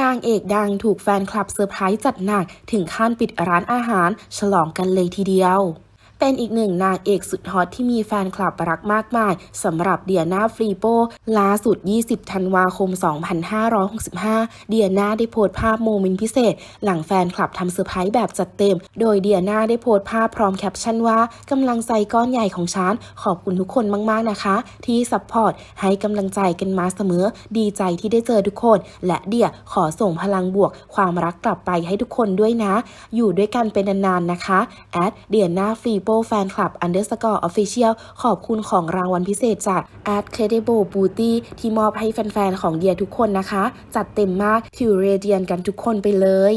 นางเอกดังถูกแฟนคลับเซอร์ไพรส์จัดหนัก ถึงขั้นปิดร้านอาหาร ฉลองกันเลยทีเดียว เป็นอีกหนึ่งนางเอกสุดฮอตที่มีแฟนคลับรักมากมายสำหรับเดียนาฟรีโปล่าสุด 20 ธันวาคม 2565 เดียนาได้โพสต์ภาพโมเมนต์พิเศษ หลังแฟนคลับทำเซอร์ไพรส์แบบจัดเต็ม โดยเดียนาได้โพสต์ภาพพร้อมแคปชั่นว่ากำลังใจก้อนใหญ่ของฉัน ขอบคุณทุกคนมาก ๆ นะคะ ที่ซัพพอร์ตให้กำลังใจกันมาเสมอ ดีใจที่ได้เจอทุกคน และเดียขอส่งพลังบวก ความรักกลับไปให้ทุกคนด้วยนะ อยู่ด้วยกันเป็นนานๆนะคะแอดเดียนาฟรีโปแฟนคลับ underscore official ขอบคุณของรางวัลพิเศษจาก Ad Credible Beauty ที่มอบให้แฟน ๆ ของเดียทุกคนนะคะ จัดเต็มมากทิวเรเดียนกันทุกคนไปเลย